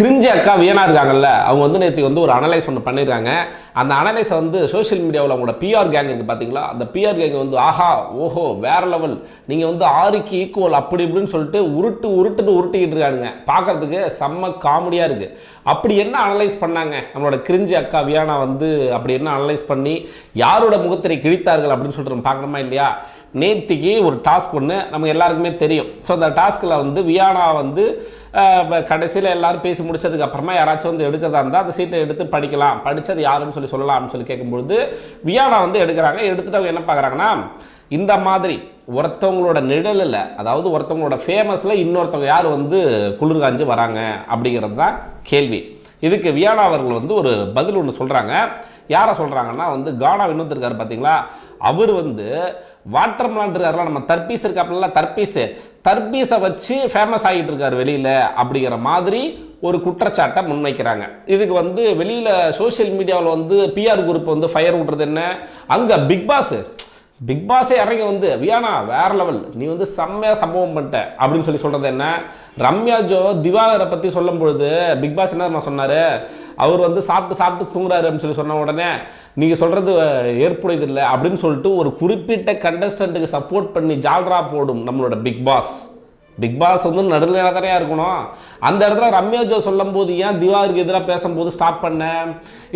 Cringey அக்கா வியனா இருக்காங்கல்ல அவங்க வந்து நேற்று வந்து ஒரு அனலைஸ் ஒன்று பண்ணியிருக்காங்க அந்த அனலைஸை வந்து சோஷியல் மீடியாவில் அவங்களோட பிஆர் கேங் இருக்குது பார்த்தீங்களா அந்த பிஆர் கேங் வந்து ஆஹா ஓஹோ வேற லெவல் நீங்கள் வந்து ஆறுக்கு ஈக்குவல் அப்படி இப்படின்னு சொல்லிட்டு உருட்டு உருட்டுன்னு உருட்டிக்கிட்டு இருக்கானுங்க. பார்க்கறதுக்கு செம்ம காமெடியாக இருக்குது அப்படி என்ன அனலைஸ் பண்ணாங்க? நம்மளோட கிரிஞ்சி அக்கா வியானா வந்து அப்படி என்ன அனலைஸ் பண்ணி யாரோட முகத்திரை கிழித்தார்கள்? அப்படின்னு சொல்லிட்டு நம்ம பார்க்கணுமா இல்லையா? நேத்திக்கு ஒரு டாஸ்க் ஒன்று நமக்கு எல்லாருக்குமே தெரியும். ஸோ அந்த டாஸ்கில் வந்து வியானா வந்து கடைசியில் எல்லோரும் பேசி முடிச்சதுக்கு அப்புறமா யாராச்சும் வந்து எடுக்கிறதா இருந்தால் அந்த சீட்டை எடுத்து படிக்கலாம். படித்தது யாருன்னு சொல்லி சொல்லலாம்னு சொல்லி கேட்கும்பொழுது வியானா வந்து எடுக்கிறாங்க. எடுத்துகிட்டு அவங்க என்ன பார்க்குறாங்கன்னா இந்த மாதிரி ஒருத்தவங்களோட நிழலில் அதாவது ஒருத்தவங்களோட ஃபேமஸில் இன்னொருத்தவங்க யார் வந்து குளிர்காஞ்சு வராங்க அப்படிங்கிறது தான் கேள்வி. இதுக்கு வியானா அவர்கள் வந்து ஒரு பதில் ஒன்று சொல்கிறாங்க யாரை சொல்கிறாங்கன்னா வந்து கானா வினோத்திருக்கார் பார்த்தீங்களா அவர் வந்து வாட்டர் மிலான் இருக்காருல நம்ம தர்பீஸ் இருக்காப்புல தர்பீஸு. தர்பீஸை வச்சு ஃபேமஸ் ஆகிட்டு இருக்காரு வெளியில் அப்படிங்கிற மாதிரி ஒரு குற்றச்சாட்டை முன்வைக்கிறாங்க. இதுக்கு வந்து வெளியில் சோஷியல் மீடியாவில் வந்து பிஆர் குரூப் வந்து ஃபயர் விட்றது என்ன? அங்கே பிக் பாஸு பிக் பாஸே இறங்கி வந்து வியானா வேற லெவல் நீ வந்து செம்மையாக சம்பவம் பண்ணிட்ட. அப்படின்னு சொல்லி சொல்கிறது என்ன? ரம்யா ஜோ திவாகரை பற்றி சொல்லும் பொழுது பிக் பாஸ் என்ன சொன்னார்? அவர் வந்து சாப்பிட்டு சாப்பிட்டு தூங்குறாரு அப்படின்னு சொல்லி சொன்ன உடனே நீங்கள் சொல்கிறது ஏற்புடையது இல்லை அப்படின்னு சொல்லிட்டு ஒரு குறிப்பிட்ட கண்டஸ்டண்ட்டுக்கு சப்போர்ட் பண்ணி ஜால்ரா போடும் நம்மளோட பிக் பாஸ் பிக் பாஸ் வந்து நடுநிலை தானே இருக்கணும். அந்த இடத்துல ரம்யா ஜோ சொல்லும் போது ஏன் திவாகருக்கு எதிராக பேசும்போது ஸ்டாப் பண்ணேன்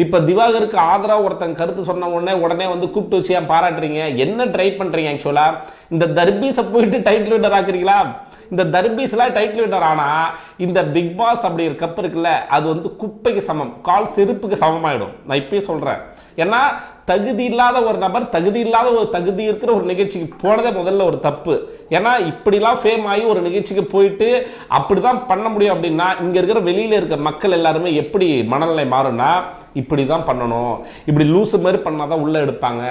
இப்போ திவாகருக்கு ஆதரவாக ஒருத்தன் கருத்து சொன்ன உடனே உடனே வந்து கூப்பிட்டு வச்சு ஏன் பாராட்டுறீங்க? என்ன ட்ரை பண்ணுறீங்க ஆக்சுவலாக இந்த தர்பீஸை போயிட்டு டைட்டில் வின்னர் ஆக்குறீங்களா? இந்த தர்பீஸ்லாம் டைட்டில் வின்னர் ஆனால் இந்த பிக் பாஸ் அப்படி ஒரு கப் இருக்குல்ல அது வந்து குப்பைக்கு சமம். கால் செருப்புக்கு சமமாயிடும். நான் இப்பயும் சொல்கிறேன் ஏன்னா தகுதி இல்லாத ஒரு நபர் தகுதி இல்லாத ஒரு தகுதி இருக்கிற ஒரு நிகழ்ச்சிக்கு போனதே முதல்ல ஒரு தப்பு. ஏன்னா இப்படிலாம் ஃபேம் ஆகி ஒரு நிகழ்ச்சிக்கு போயிட்டு அப்படி தான் பண்ண முடியும் அப்படின்னா இங்கே இருக்கிற வெளியில் இருக்கிற மக்கள் எல்லாருமே எப்படி மனநிலை மாறும்னா இப்படி தான் பண்ணணும். இப்படி லூசு மாதிரி பண்ணால் தான் உள்ளே எடுப்பாங்க.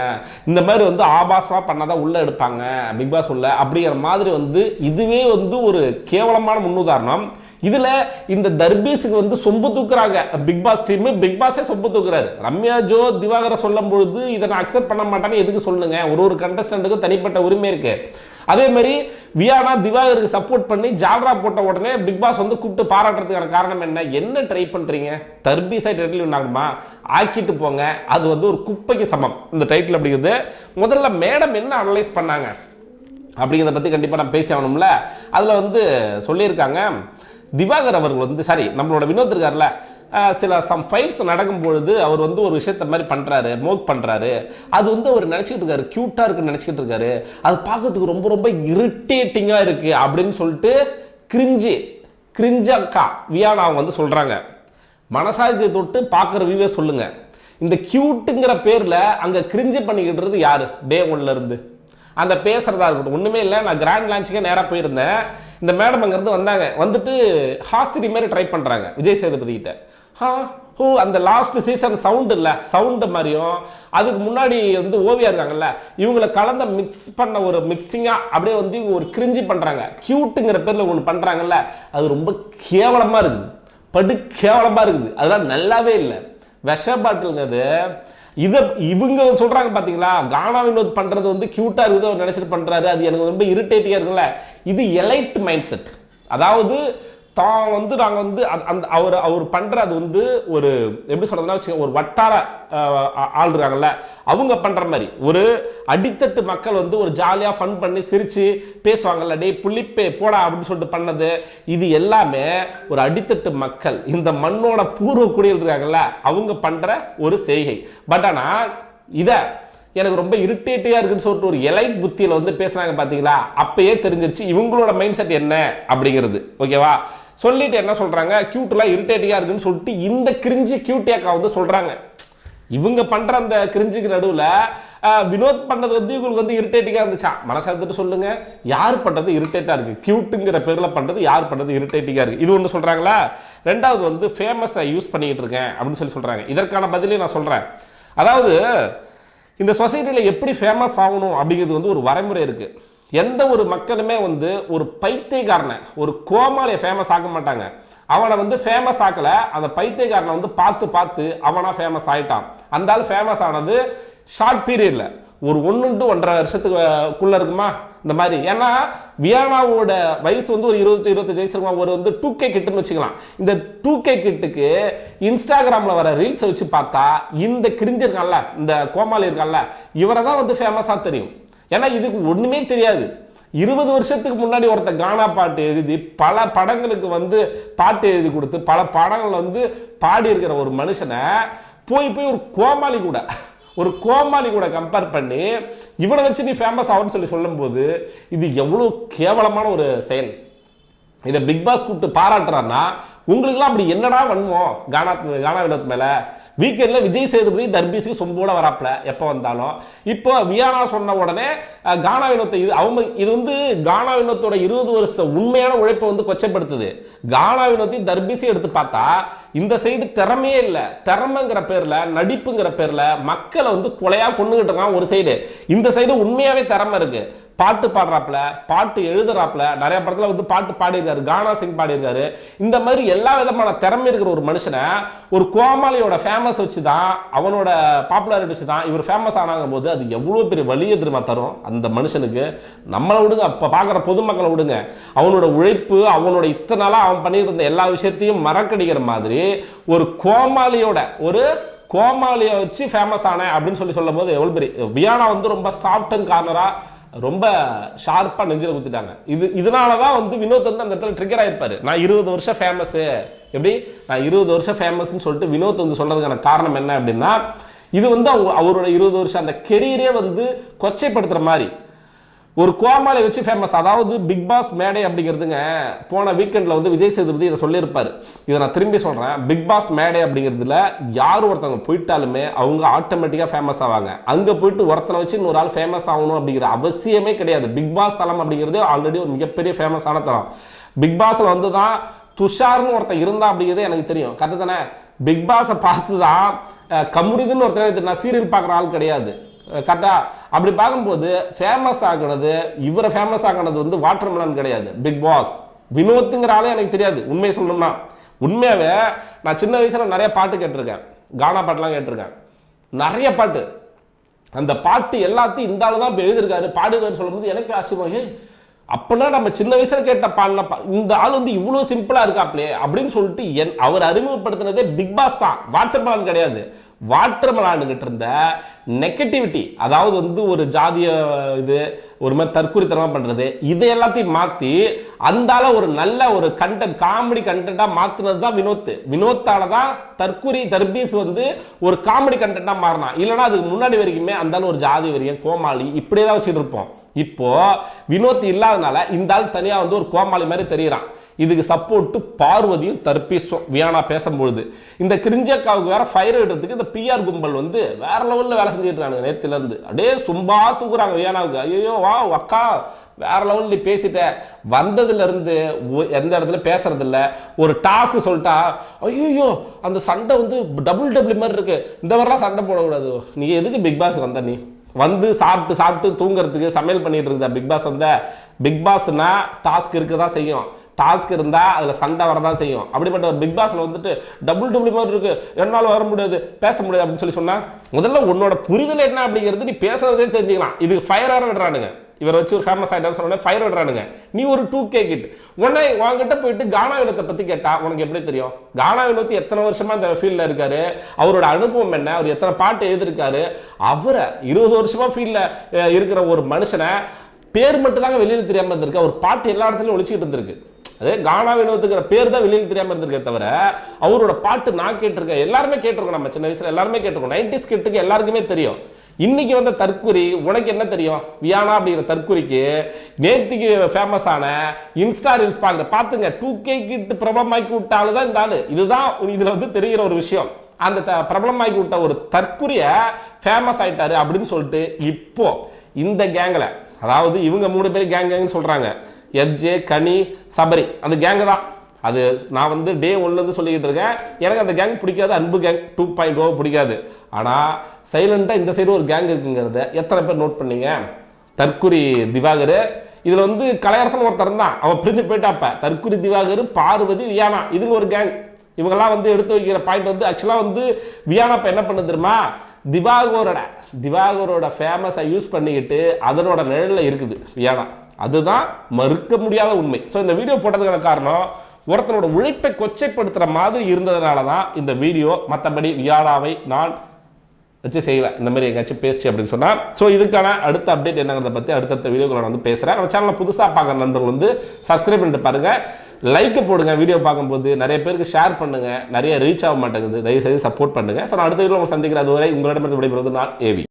இந்த மாதிரி வந்து ஆபாசமாக பண்ணால் தான் உள்ளே எடுப்பாங்க. பிக் பாஸ் உள்ள. அப்படிங்கிற மாதிரி வந்து இதுவே வந்து ஒரு கேவலமான முன்னுதாரணம். இதுல இந்த தர்பீஸுக்கு வந்து சொம்பு தூக்குறாங்க. பிக் பாஸ் டீம் பிக் பாஸே சொம்பு தூக்குறாரு. ரம்யா ஜோ திவாகரை சொல்லும் பொழுது இதை நான் அக்செப்ட் பண்ண மாட்டேன்னு எதுக்கு சொல்லுங்க? ஒரு ஒரு கண்டஸ்டன்ட்டுக்கும் தனிப்பட்ட உரிமை இருக்கு. அதே மாதிரி வியானா திவாகருக்கு சப்போர்ட் பண்ணி ஜால்ரா போட்ட உடனே பிக் பாஸ் வந்து கூப்பிட்டு பாராட்டுறதுக்கான காரணம் என்ன? என்ன ட்ரை பண்றீங்க? தர்பீஸை டைட்டில் ஆகுமா ஆக்கிட்டு போங்க. அது வந்து ஒரு குப்பைக்கு சமம். இந்த டைட்டில் அப்படிங்கிறது முதல்ல மேடம் என்ன அனலைஸ் பண்ணாங்க? அப்படிங்கிறத பற்றி கண்டிப்பாக நான் பேசி ஆகணும்ல. அதில் வந்து சொல்லியிருக்காங்க திவாகர் அவர்கள் வந்து சாரி நம்மளோட வினோத் இருக்கார்ல சில சம் ஃபைட்ஸ் நடக்கும் பொழுது அவர் வந்து ஒரு விஷயத்த மாதிரி பண்ணுறாரு மோக் பண்ணுறாரு அது வந்து அவர் நினச்சிக்கிட்டு இருக்காரு க்யூட்டாக இருக்குன்னு நினச்சிக்கிட்டு இருக்காரு. அது பார்க்கறதுக்கு ரொம்ப ரொம்ப இரிட்டேட்டிங்காக இருக்குது அப்படின்னு சொல்லிட்டு கிரிஞ்சி கிரிஞ்சக்கா வியானா அவங்க வந்து சொல்கிறாங்க மனசாட்சியை தொட்டு பார்க்குற வியூவே சொல்லுங்கள் இந்த க்யூட்டுங்கிற பேரில் அங்கே கிரிஞ்சு பண்ணிக்கிட்டு யார்? டே ஒன்லேருந்து இருந்து. அந்த பேசுகிறதா இருக்கட்டும். ஒன்றுமே இல்லை. நான் கிராண்ட் லான்ச்சுக்கே நேராக போயிருந்தேன். இந்த மேடம் அங்கேருந்து வந்தாங்க. வந்துட்டு ஹாஸ்திரி மாதிரி ட்ரை பண்ணுறாங்க விஜய் சேதுபதி கிட்ட. ஹா ஓ அந்த லாஸ்ட் சீசன் சவுண்டு இல்லை. சவுண்டு மாதிரியும். அதுக்கு முன்னாடி வந்து ஓவியா இருக்காங்கல்ல. இவங்களை கலந்த மிக்ஸ் பண்ண ஒரு மிக்சிங்காக அப்படியே வந்து இவங்க ஒரு கிரிஞ்சி பண்ணுறாங்க க்யூட்டுங்கிற பேரில் ஒன்று பண்ணுறாங்கல்ல அது ரொம்ப கேவலமாக இருக்குது. படு கேவலமாக இருக்குது. அதெல்லாம் நல்லாவே இல்லை. விஷ பாட்டிலுங்கிறது இதை இவங்க சொல்கிறாங்க பார்த்தீங்களா கானா வினோத் பண்ணுறது வந்து க்யூட்டாக இருக்குது அவர் நினச்சிட்டு பண்ணுறாரு அது எனக்கு ரொம்ப இரிட்டேட்டிங்காக இருக்குல்ல இது எலைட் மைண்ட் செட் அதாவது தான் வந்து நாங்கள் வந்து அந்த- அந்த அவர் அவர் பண்ணுறது அது வந்து ஒரு எப்படி சொல்கிறதுனா வச்சுக்கோங்க ஒரு வட்டார ஆ- ஆள் இருக்காங்கல்ல அவங்க பண்ணுற மாதிரி. ஒரு அடித்தட்டு மக்கள் வந்து ஒரு ஜாலியாக ஃபன் பண்ணி சிரித்து பேசுவாங்கல்ல டேய் புள்ளிப்பே போடா அப்படின்னு சொல்லிட்டு பண்ணது. இது எல்லாமே ஒரு அடித்தட்டு மக்கள் இந்த மண்ணோட பூர்வ குடியில் இருக்காங்கல்ல அவங்க பண்ணுற ஒரு செய்கை. பட் ஆனால் இதை எனக்கு ரொம்ப இரிட்டேட்டிவாக இருக்குன்னு சொல்லிட்டு ஒரு எலைட் புத்தியில் வந்து பேசுனாங்க பார்த்தீங்களா அப்பயே தெரிஞ்சிருச்சு இவங்களோட மைண்ட் செட் என்ன? அப்படிங்கிறது. ஓகேவா சொல்லிட்டு என்ன சொல்கிறாங்க க்யூட்டெலாம் இரிட்டேட்டிங்காக இருக்குன்னு சொல்லிட்டு இந்த கிரிஞ்சி க்யூட்டியாக்கா வந்து சொல்கிறாங்க இவங்க பண்ணுற அந்த கிரிஞ்சுக்கு நடுவில் வினோத் பண்ணது வந்து இவங்களுக்கு வந்து இரிட்டேட்டிங்காக இருந்துச்சா? மனசாத்துட்டு சொல்லுங்க. யார் பண்ணுறது இரிட்டேட்டாக இருக்குது க்யூட்டுங்கிற பேரில் பண்ணுறது யார் பண்ணுறது இரிட்டேட்டிங்காக இருக்குது இது ஒன்று சொல்கிறாங்களா ரெண்டாவது வந்து ஃபேமஸை யூஸ் பண்ணிக்கிட்டு இருக்கேன் அப்படின்னு சொல்லி சொல்கிறாங்க இதற்கான பதிலே நான் சொல்கிறேன் அதாவது இந்த சொசைட்டியில் எப்படி ஃபேமஸ் ஆகணும் அப்படிங்கிறது வந்து ஒரு வரைமுறை இருக்குது எந்த ஒரு மக்களுமே வந்து ஒரு பைத்தியக்காரனை ஒரு கோமாளியை ஃபேமஸ் ஆக்க மாட்டாங்க. அவனை வந்து ஃபேமஸ் ஆக்கல அந்த பைத்தியக்காரனை வந்து பார்த்து பார்த்து அவனாக ஃபேமஸ் ஆயிட்டான். அந்த ஆள் ஃபேமஸ் ஆனது ஷார்ட் பீரியட்ல ஒரு ஒன்று டு ஒன்றரை வருஷத்துக்குள்ளே இருக்குமா? இந்த மாதிரி. ஏன்னா வியானாவோட வயசு வந்து ஒரு இருபத்தி இருபத்தஞ்சு வயசு இருக்கும்? ஒரு வந்து டூ கே கிட்டுன்னு வச்சுக்கலாம். இந்த டூ கே கிட்டுக்கு இன்ஸ்டாகிராமில் வர ரீல்ஸை வச்சு பார்த்தா இந்த கிரிஞ்சு இருக்கான்ல இந்த கோமாளி இருக்கான்ல இவரை தான் வந்து ஃபேமஸாக தெரியும். ஏன்னா இதுக்கு ஒன்றுமே தெரியாது. இருபது வருஷத்துக்கு முன்னாடி ஒருத்த கானா பாட்டு எழுதி பல படங்களுக்கு வந்து பாட்டு எழுதி கொடுத்து பல படங்கள் வந்து பாடி இருக்கிற ஒரு மனுஷனை போய் போய் ஒரு கோமாளி கூட ஒரு கோமாளி கூட கம்பேர் பண்ணி இவனை வச்சு நீ ஃபேமஸ் ஆகும்னு சொல்லி சொல்லும்போது இது எவ்வளோ கேவலமான ஒரு செயல். இதை பிக் பாஸ் கூப்பிட்டு பாராட்டுறான்னா உங்களுக்குலாம் அப்படி என்னடா வன்மம் கானா கானா வினோத் மேலே. வீக்கெண்டில் விஜய் சேதுபதி தர்பீஸுக்கு சொம்போட வராப்பில். எப்போ வந்தாலும். இப்போ வியானா சொன்ன உடனே கானா வினோத்தை இது அவங்க இது வந்து கானா வினோத்தோட இருபது வருஷ உண்மையான உழைப்பை வந்து கொச்சப்படுத்துது. கானா வினோத்தையும் தர்பீஸையும் எடுத்து பார்த்தா இந்த சைடு திறமையே இல்லை. திறமைங்கிற பேரில் நடிப்புங்கிற பேரில் மக்களை வந்து கொலையாக கொண்டுகிட்டு இருக்கான் ஒரு சைடு. இந்த சைடு உண்மையாகவே திறமை இருக்குது பாட்டு பாடுறாப்புல பாட்டு எழுதுறாப்புல நிறைய படத்துல வந்து பாட்டு பாடியிருக்காரு கானா சிங் பாடியிருக்காரு. இந்த மாதிரி எல்லா விதமான திறமை இருக்கிற ஒரு மனுஷனை ஒரு கோமாளியோட ஃபேமஸ் வச்சு தான் அவனோட பாப்புலாரிட்டி வச்சு தான் இவர் ஃபேமஸ் ஆனாங்க போது அது எவ்வளோ பெரிய வழியை திரும்ப தரும்? அந்த மனுஷனுக்கு நம்மளை விடுங்க அப்போ பார்க்குற பொதுமக்களை விடுங்க. அவனோட உழைப்பு அவனோட இத்தனை நாளாக அவன் பண்ணிட்டு இருந்த எல்லா விஷயத்தையும் மறக்கடிக்கிற மாதிரி ஒரு கோமாளியோட ஒரு கோமாளியை வச்சு ஃபேமஸ் ஆனேன் அப்படின்னு சொல்லி சொல்லும் போது எவ்வளோ பெரிய வியானா வந்து ரொம்ப சாஃப்ட் அண்ட் கார்னராக ரொம்ப ஷார்ப்பாக நெஞ்சில் குத்திட்டாங்க. இது இதனால தான் வந்து வினோத் வந்து அந்த இடத்துல ட்ரிகர் ஆயிருப்பாரு. நான் இருபது வருஷம் ஃபேமஸ்ஸு எப்படி? நான் இருபது வருஷம் ஃபேமஸ்ன்னு சொல்லிட்டு வினோத் வந்து சொன்னதுக்கான காரணம் என்ன அப்படின்னா இது வந்து அவங்க அவரோட இருபது வருஷம் அந்த கெரியரே வந்து கொச்சைப்படுத்துகிற மாதிரி. ஒரு கோமாளி வச்சு ஃபேமஸ் அதாவது பிக் பாஸ் மேடை அப்படிங்கிறதுங்க போன வீக்கெண்டில் வந்து விஜய் சேதுபதி இதை சொல்லியிருப்பார். இதை நான் திரும்பி சொல்கிறேன் பிக் பாஸ் மேடை அப்படிங்கிறதுல யார் ஒருத்தவங்க போயிட்டாலுமே அவங்க ஆட்டோமேட்டிக்காக ஃபேமஸ் ஆவாங்க. அங்கே போயிட்டு ஒருத்தனை வச்சு இன்னொரு ஆள் ஃபேமஸ் ஆகணும் அப்படிங்கிற அவசியமே கிடையாது. பிக் பாஸ் தளம் அப்படிங்கிறது ஆல்ரெடி ஒரு மிகப்பெரிய ஃபேமஸான தளம். பிக் பாஸில் வந்து தான் துஷார்னு ஒருத்தன் இருந்தா அப்படிங்கிறது எனக்கு தெரியும். கரெக்டு தானே? பிக் பாஸை பார்த்து தான் கமுரிதுன்னு ஒருத்தன் நான் சீரியல் பார்க்குற ஆள் கிடையாது. கரெக்டா அப்படி பார்க்கும்போது ஃபேமஸ் ஆகினது இவரை ஃபேமஸ் ஆகினது வந்து வாட்டர் மெலன் கிடையாது. பிக் பாஸ் வினோத்துங்கிற ஆளே எனக்கு தெரியாது. உண்மையை சொல்லணும்னா. உண்மையாகவே நான் சின்ன வயசில் நிறைய பாட்டு கேட்டிருக்கேன். கானா பாட்டுலாம் கேட்டிருக்கேன். நிறைய பாட்டு. அந்த பாட்டு எல்லாத்தையும் இந்த ஆளு தான் எழுதியிருக்காரு. பாடுவேன்னு சொல்லும்போது எனக்கு ஆச்சரியம். ஏய் நம்ம சின்ன வயசில் கேட்ட பாடின இந்த ஆள் வந்து இவ்வளோ சிம்பிளாக இருக்காப்லே அப்படின்னு சொல்லிட்டு என் அவர் அறிமுகப்படுத்தினதே பிக் பாஸ் தான். வாட்டர் மலான் கிடையாது. வாட்டர் மலானுக்கிட்ட இருந்த நெகட்டிவிட்டி அதாவது வந்து ஒரு ஜாதிய இது ஒரு மாதிரி தற்கொலைத்தனமாக பண்ணுறது இதை எல்லாத்தையும் மாற்றி அந்தால ஒரு நல்ல ஒரு கண்டென்ட் காமெடி கண்டென்ட்டாக மாற்றினது தான் வினோத். வினோத்தால தான் தற்குறி தர்பீஸ் வந்து ஒரு காமெடி கண்டென்ட்டாக மாறினான். இல்லைனா அதுக்கு முன்னாடி வரைக்குமே அந்தாலும் ஒரு ஜாதி வரைக்கும் கோமாளி இப்படியே தான் வச்சுட்டு இருப்போம். இப்போ வினோத் இல்லாதனால இந்த ஆள் தனியா வந்து ஒரு கோமாளி மாதிரி தெரியறான். இதுக்கு சப்போர்ட்டு பார்வதியும் தர்பீஸும் வியானா பேசும்பொழுது. இந்த கிரிஞ்சக்காவுக்கு வேற ஃபயர் இடுறதுக்கு இந்த பிஆர் கும்பல் வந்து வேற லெவலில் வேலை செஞ்சுட்டு இருக்காங்க நேத்துல இருந்து அப்படியே சும்பா தூக்குறாங்க வியானாவுக்கு. ஐயோ வா அக்கா வேற லெவலில் நீ பேசிட்ட. வந்ததுல இருந்து எந்த இடத்துல பேசுறது இல்ல ஒரு டாஸ்க் சொல்லிட்டா ஐயோ அந்த சண்டை வந்து டபுள் டபுள் மாதிரி இருக்கு. இந்த மாதிரிலாம் சண்டை போடக்கூடாது. நீ எதுக்கு பிக் பாஸ் வந்த நீ? வந்து சாப்பிட்டு சாப்பிட்டு தூங்குறதுக்கு சமையல் பண்ணிட்டு இருக்குதா பிக் பாஸ் வந்த? பிக் பாஸ்னா டாஸ்க் இருக்க தான் செய்யும். டாஸ்க் இருந்தால் அதில் சண்டை வரதான் செய்யும். அப்படிப்பட்ட ஒரு பிக் பாஸில் வந்துட்டு டபுள் டபுள் மாதிரி இருக்கு. என்னால் வர முடியாது பேச முடியாது அப்படின்னு சொல்லி சொன்னால் முதல்ல உன்னோட புரிதல் என்ன அப்படிங்கிறது நீ பேசுறதே தெரிஞ்சுக்கலாம். இதுக்கு ஃபயர் வேற விடுறானுங்க. இவரை வச்சு ஒரு ஃபேமஸ் ஆகிட்டான்னு சொன்னோடனே ஃபயர் விடுறானுங்க. நீ ஒரு டூ கே கிட் உடனே உங்ககிட்ட போயிட்டு கானா வினோத்தை பற்றி கேட்டால் உனக்கு எப்படி தெரியும்? கானா வினோத் எத்தனை வருஷமாக இந்த ஃபீல்டில் இருக்காரு? அவரோட அனுபவம் என்ன? அவர் எத்தனை பாட்டு எழுதியிருக்காரு? அவரை இருபது வருஷமா ஃபீல்டில் இருக்கிற ஒரு மனுஷனை பேர் மட்டும் தாங்க வெளியில் தெரியாமல் இருந்திருக்கு. அவர் பாட்டு எல்லா இடத்துலையும் ஒழிச்சிக்கிட்டு இருந்திருக்கு. அதே கானா வினோத்துங்கிற பேர் தான் வெளியில் தெரியாமல் இருந்திருக்கே தவிர அவரோட பாட்டு நான் கேட்டிருக்கேன். எல்லாருமே கேட்டிருக்கோம் நம்ம சின்ன வயசில். எல்லாருமே கேட்டிருக்கோம். நைன்டிஸ் கிட்டுக்கு எல்லாருக்குமே தெரியும். இன்னைக்கு வந்த தற்குறி உனக்கு என்ன தெரியும்? வியானா அப்படிங்கிற தற்குறிக்கு நேத்திக்கு ஃபேமஸ் ஆன இன்ஸ்டா ரீல்ஸ் பார்க்குற பார்த்துங்க டூ கே கிட்டு பிரபலமாக்கி விட்ட ஆளு தான் இந்த ஆளு. இதுதான் இதுல வந்து தெரிகிற ஒரு விஷயம். அந்த த- பிரபலமாக்கி விட்ட ஒரு தற்குறிய ஃபேமஸ் ஆயிட்டாரு அப்படின்னு சொல்லிட்டு இப்போ இந்த கேங்கில் அதாவது இவங்க மூணு பேர் கேங் கேங்னு சொல்றாங்க. எஃப்ஜே கனி சபரி அந்த கேங்கு தான். அது நான் வந்து டே ஒன்லேருந்து சொல்லிக்கிட்டு இருக்கேன். எனக்கு அந்த கேங் பிடிக்காது அன்பு கேங் டூ பாயிண்ட் ஓ பிடிக்காது. ஆனால் சைலண்ட்டாக இந்த சைடு ஒரு கேங் இருக்குங்கிறத எத்தனை பேர் நோட் பண்ணீங்க? தற்குறி திவாகர். இதில் வந்து கலையரசன் ஒருத்தர் தான் அவன் பிரிஞ்சு போயிட்டாப்ப தற்குறி திவாகர் பார்வதி வியானா. இதுங்க ஒரு கேங் இவங்கெல்லாம் வந்து எடுத்து வைக்கிற பாயிண்ட் வந்து ஆக்சுவலாக வந்து வியானா இப்போ என்ன பண்ணு தெரியுமா? திவாகரோட திவாகரோட ஃபேமஸை யூஸ் பண்ணிக்கிட்டு அதனோட நிழலில் இருக்குது வியானா. அதுதான் மறுக்க முடியாத உண்மை. ஸோ இந்த வீடியோ போட்டதுக்கான காரணம் ஒருத்தனோட உழைப்பை கொச்சைப்படுத்துகிற மாதிரி இருந்ததுனால தான் இந்த வீடியோ மற்றபடி வியாழாவை நான் வச்சு செய்வேன். இந்த மாதிரி எங்கேயாச்சும் பேசி அப்படின்னு சொன்னால் ஸோ இதுக்கான அடுத்த அப்டேட் என்னங்கிறத பற்றி அடுத்தடுத்த வீடியோக்களை நான் வந்து பேசுகிறேன் நம்ம சேனலில் புதுசாக பார்க்குற நண்பர்கள் வந்து சப்ஸ்கிரைப் பண்ணிட்டு பாருங்கள் லைக் போடுங்க வீடியோ பார்க்கும்போது நிறைய பேருக்கு ஷேர் பண்ணுங்கள் நிறைய ரீச் ஆக மாட்டேங்குது. தயவு செய்து சப்போர்ட் பண்ணுங்கள் ஸோ நான் அடுத்த வீடியோ உங்களை சந்திக்கிற அதுவரை உங்களிடமிருந்து விடைபெறுவது நான் ஏவி